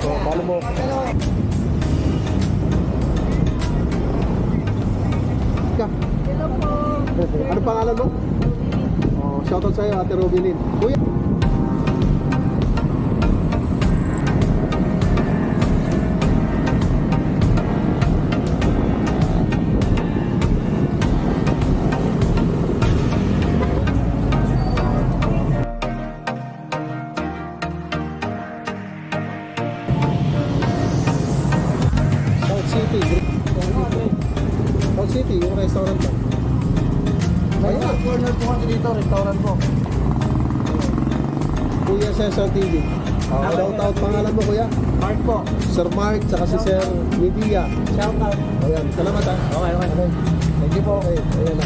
So, follow mo. Ka. hello po. Ano pangalan mo? Oh, shoutout sa'yo, Ate Robilin. Kuya. 250 yung restaurant ko. Kaya na. Corner po kasi dito, restaurant po. Kuya Cesar TV. Oh, ah, shout out pangalan mo kuya. Mark po. Sir Mark, saka si Sir Media. Shout out. Ayan, salamat ha. Okay, okay. Thank you po. Okay, ayan.